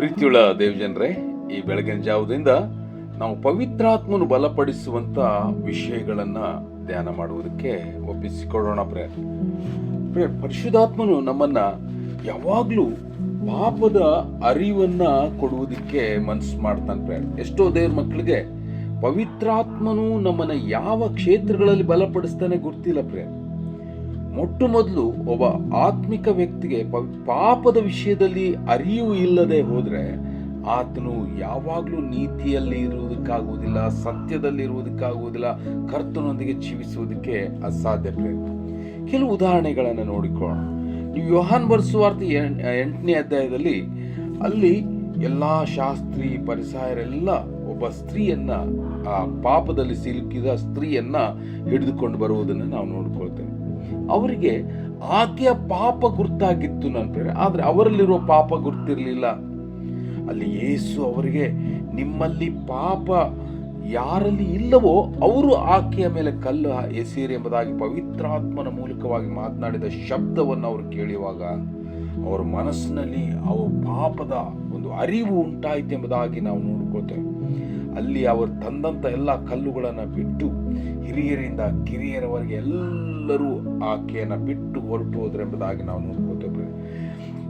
ಪ್ರೀತಿಯುಳ್ಳ ದೇವಜನರೇ, ಈ ಬೆಳಗಿನ ಜಾವದಿಂದ ನಾವು ಪವಿತ್ರಾತ್ಮನು ಬಲಪಡಿಸುವಂತ ವಿಷಯಗಳನ್ನ ಧ್ಯಾನ ಮಾಡುವುದಕ್ಕೆ ಒಪ್ಪಿಸಿಕೊಳ್ಳೋಣ ಪ್ರೇ ಪರಿಶುದ್ಧಾತ್ಮನು ನಮ್ಮನ್ನ ಯಾವಾಗ್ಲೂ ಪಾಪದ ಅರಿವನ್ನ ಕೊಡುವುದಕ್ಕೆ ಮನಸ್ಸು ಮಾಡ್ತಾನೆ ಪ್ರೇ ಎಷ್ಟೋ ದೇವ್ರ ಮಕ್ಕಳಿಗೆ ಪವಿತ್ರಾತ್ಮನು ನಮ್ಮನ್ನ ಯಾವ ಕ್ಷೇತ್ರಗಳಲ್ಲಿ ಬಲಪಡಿಸ್ತಾನೆ ಗೊತ್ತಿಲ್ಲ ಪ್ರೇ ಮೊಟ್ಟ ಮೊದಲು ಒಬ್ಬ ಆತ್ಮಿಕ ವ್ಯಕ್ತಿಗೆ ಪಾಪದ ವಿಷಯದಲ್ಲಿ ಅರಿವು ಇಲ್ಲದೆ ಹೋದರೆ ಆತನು ಯಾವಾಗಲೂ ನೀತಿಯಲ್ಲಿ ಇರುವುದಕ್ಕಾಗುವುದಿಲ್ಲ ಸತ್ಯದಲ್ಲಿ ಇರುವುದಕ್ಕಾಗುವುದಿಲ್ಲ ಕರ್ತನೊಂದಿಗೆ ಜೀವಿಸುವುದಕ್ಕೆ ಅಸಾಧ್ಯ ಪ್ರೇಮ ಕೆಲವು ಉದಾಹರಣೆಗಳನ್ನು ನೋಡಿಕೊಳ್ಳೋಣ. ನೀವು ಯೋಹಾನ್ ಬರ್ಸುವಾರ್ಥ ಎಂಟನೇ ಅಧ್ಯಾಯದಲ್ಲಿ ಅಲ್ಲಿ ಎಲ್ಲಾ ಶಾಸ್ತ್ರಿ ಪರಿಸಾಯರೆಲ್ಲ ಒಬ್ಬ ಸ್ತ್ರೀಯನ್ನ, ಆ ಪಾಪದಲ್ಲಿ ಸಿಲುಕಿದ ಸ್ತ್ರೀಯನ್ನ ಹಿಡಿದುಕೊಂಡು ಬರುವುದನ್ನು ನಾವು ನೋಡ್ಕೊಳ್ತೇವೆ. ಅವರಿಗೆ ಆಕೆಯ ಪಾಪ ಗುರ್ತಾಗಿತ್ತು ನನ್ನ ಆದರೆ ಅವರಲ್ಲಿರುವ ಪಾಪ ಗುರ್ತಿರಲಿಲ್ಲ. ಅಲ್ಲಿ ಯೇಸು ಅವರಿಗೆ ನಿಮ್ಮಲ್ಲಿ ಪಾಪ ಯಾರಲ್ಲಿ ಇಲ್ಲವೋ ಅವರು ಆಕೆಯ ಮೇಲೆ ಕಲ್ಲು ಎಸೀರಿ ಎಂಬುದಾಗಿ ಪವಿತ್ರಾತ್ಮನ ಮೂಲಕವಾಗಿ ಮಾತನಾಡಿದ ಶಬ್ದವನ್ನು ಅವರು ಕೇಳುವಾಗ ಅವರ ಮನಸ್ಸಿನಲ್ಲಿ ಅವ ಪಾಪದ ಒಂದು ಅರಿವು ಉಂಟಾಯಿತು ಎಂಬುದಾಗಿ ನಾವು ನೋಡ್ಕೊಳ್ತೇವೆ ಅಲ್ಲಿ ಅವರು ತಂದಂತ ಎಲ್ಲ ಕಲ್ಲುಗಳನ್ನು ಬಿಟ್ಟು ಹಿರಿಯರಿಂದ ಕಿರಿಯರವರೆಗೆ ಎಲ್ಲರೂ ಆಕೆಯನ್ನು ಬಿಟ್ಟು ಹೊರಟು ಹೋದ್ರೆ ಎಂಬುದಾಗಿ ನಾವು ನೋಡ್ಕೊಳ್ತೇವೆ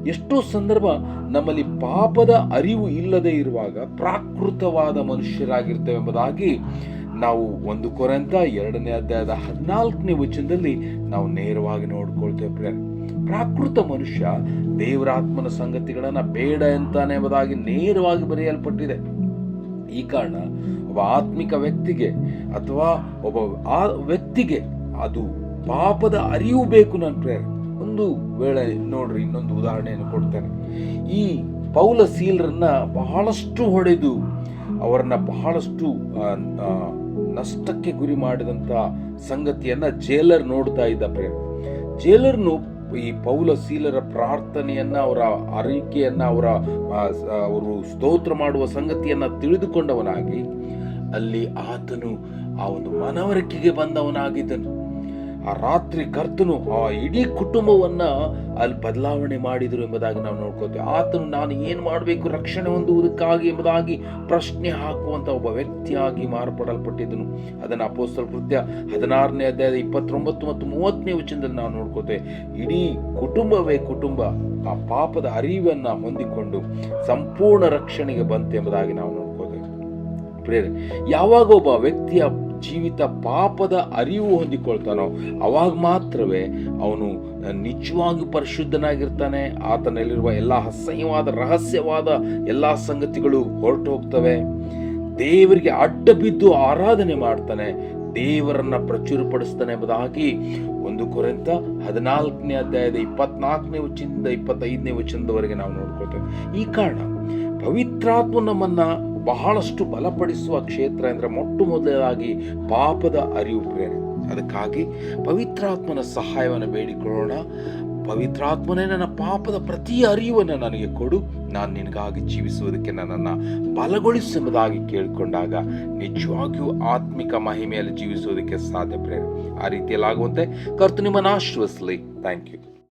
ಎಷ್ಟೋ ಸಂದರ್ಭ ನಮ್ಮಲ್ಲಿ ಪಾಪದ ಅರಿವು ಇಲ್ಲದೆ ಇರುವಾಗ ಪ್ರಾಕೃತವಾದ ಮನುಷ್ಯರಾಗಿರ್ತೇವೆ ಎಂಬುದಾಗಿ ನಾವು ಒಂದು ಕೊರೆಂತ ಎರಡನೇ ಅಧ್ಯಾಯದ ಹದಿನಾಲ್ಕನೇ ವಚನದಲ್ಲಿ ನಾವು ನೇರವಾಗಿ ನೋಡ್ಕೊಳ್ತೇವೆ ಪ್ರಿಯ ಪ್ರಾಕೃತ ಮನುಷ್ಯ ದೇವರಾತ್ಮನ ಸಂಗತಿಗಳನ್ನು ಬೇಡ ಅಂತಾನೆ ಎಂಬುದಾಗಿ ನೇರವಾಗಿ ಬರೆಯಲ್ಪಟ್ಟಿದೆ. ಈ ಕಾರಣ ಒಬ್ಬ ಆತ್ಮಿಕ ವ್ಯಕ್ತಿಗೆ ಅಥವಾ ಒಬ್ಬ ಆ ವ್ಯಕ್ತಿಗೆ ಅದು ಪಾಪದ ಅರಿವು ಬೇಕು ನನ್ನ ಪ್ರೇರ ಒಂದು ವೇಳೆ ನೋಡ್ರಿ, ಇನ್ನೊಂದು ಉದಾಹರಣೆಯನ್ನು ಕೊಡ್ತೇನೆ. ಈ ಪೌಲ ಸೀಲರನ್ನ ಬಹಳಷ್ಟು ಹೊಡೆದು ಅವರನ್ನ ಬಹಳಷ್ಟು ನಷ್ಟಕ್ಕೆ ಗುರಿ ಮಾಡಿದಂತ ಸಂಗತಿಯನ್ನ ಜೇಲರ್ ನೋಡ್ತಾ ಇದ್ದ ಪ್ರೇರ ಜೇಲರ್ನು ಈ ಪೌಲ ಸೀಲರ ಪ್ರಾರ್ಥನೆಯನ್ನ, ಅವರ ಅರಿಕೆಯನ್ನ ಅವರ ಅವರು ಸ್ತೋತ್ರ ಮಾಡುವ ಸಂಗತಿಯನ್ನ ತಿಳಿದುಕೊಂಡವನಾಗಿ, ಅಲ್ಲಿ ಆತನು ಆ ಒಂದು ಮನವರಿಕೆಗೆ ಬಂದವನಾಗಿದ್ದನು. ಆ ರಾತ್ರಿ ಕರ್ತನು ಆ ಇಡೀ ಕುಟುಂಬವನ್ನ ಅಲ್ಲಿ ಬದಲಾವಣೆ ಮಾಡಿದರು ಎಂಬುದಾಗಿ ನಾವು ನೋಡ್ಕೋತೇವೆ ಆತನು ನಾನು ಏನು ಮಾಡಬೇಕು, ರಕ್ಷಣೆ ಹೊಂದುವುದಕ್ಕಾಗಿ ಎಂಬುದಾಗಿ ಪ್ರಶ್ನೆ ಹಾಕುವಂತ ಒಬ್ಬ ವ್ಯಕ್ತಿಯಾಗಿ ಮಾರ್ಪಡಲ್ಪಟ್ಟಿದ್ದನು. ಅದನ್ನು ಅಪೋಸ್ತಲ ಕೃತ್ಯ ಹದಿನಾರನೇ ಅಧ್ಯಾಯದ ಇಪ್ಪತ್ತೊಂಬತ್ತು ಮತ್ತು ಮೂವತ್ತನೇ ವಚನದಲ್ಲಿ ನಾವು ನೋಡ್ಕೋತೇವೆ ಇಡೀ ಕುಟುಂಬವೇ ಕುಟುಂಬ, ಆ ಪಾಪದ ಅರಿವನ್ನ ಹೊಂದಿಕೊಂಡು ಸಂಪೂರ್ಣ ರಕ್ಷಣೆಗೆ ಬಂತು ಎಂಬುದಾಗಿ ನಾವು ನೋಡ್ಕೋತೇವೆ ಪ್ರೇರೆ ಯಾವಾಗ ಒಬ್ಬ ವ್ಯಕ್ತಿಯ ಜೀವಿತ ಪಾಪದ ಅರಿವು ಹೊಂದಿಕೊಳ್ತಾನೋ, ಅವಾಗ ಮಾತ್ರವೇ ಅವನು ನಿಜವಾಗಿ ಪರಿಶುದ್ಧನಾಗಿರ್ತಾನೆ. ಆತನಲ್ಲಿರುವ ಎಲ್ಲ ಅಸಹ್ಯವಾದ, ರಹಸ್ಯವಾದ ಎಲ್ಲ ಸಂಗತಿಗಳು ಹೊರಟು ಹೋಗ್ತವೆ. ದೇವರಿಗೆ ಅಡ್ಡ ಬಿದ್ದು ಆರಾಧನೆ ಮಾಡ್ತಾನೆ. ದೇವರನ್ನ ಪ್ರಚುರಪಡಿಸ್ತಾನೆ ಎಂಬುದಾಗಿ ಒಂದು ಕೊರೆಂತ ಹದಿನಾಲ್ಕನೇ ಅಧ್ಯಾಯದ ಇಪ್ಪತ್ನಾಲ್ಕನೇ ವಚನದಿಂದ ಇಪ್ಪತ್ತೈದನೇ ವಚನದವರೆಗೆ ನಾವು ನೋಡ್ಕೊಳ್ತೇವೆ. ಈ ಕಾರಣ ಪವಿತ್ರಾತ್ಮ ನಮ್ಮನ್ನ ಬಹಳಷ್ಟು ಬಲಪಡಿಸುವ ಕ್ಷೇತ್ರ ಎಂದರೆ ಮೊಟ್ಟ ಮೊದಲಾಗಿ ಪಾಪದ ಅರಿವು ಪ್ರೇರಣೆ. ಅದಕ್ಕಾಗಿ ಪವಿತ್ರಾತ್ಮನ ಸಹಾಯವನ್ನು ಬೇಡಿಕೊಳ್ಳೋಣ. ಪವಿತ್ರಾತ್ಮನೇ ನನ್ನ ಪಾಪದ ಪ್ರತಿ ಅರಿವನ್ನು ನನಗೆ ಕೊಡು. ನಾನು ನಿನಗಾಗಿ ಜೀವಿಸುವುದಕ್ಕೆ ನನ್ನನ್ನು ಬಲಗೊಳಿಸು ಎಂಬುದಾಗಿ ಕೇಳಿಕೊಂಡಾಗ ನಿಜವಾಗಿಯೂ ಆತ್ಮಿಕ ಮಹಿಮೆಯಲ್ಲಿ ಜೀವಿಸುವುದಕ್ಕೆ ಸಾಧ್ಯ ಪ್ರೇರಣೆ. ಆ ರೀತಿಯಲ್ಲಾಗುವಂತೆ ಕರ್ತು ನಿಮ್ಮನ್ನು ಆಶ್ರಯಿಸಲಿ ಥ್ಯಾಂಕ್ ಯು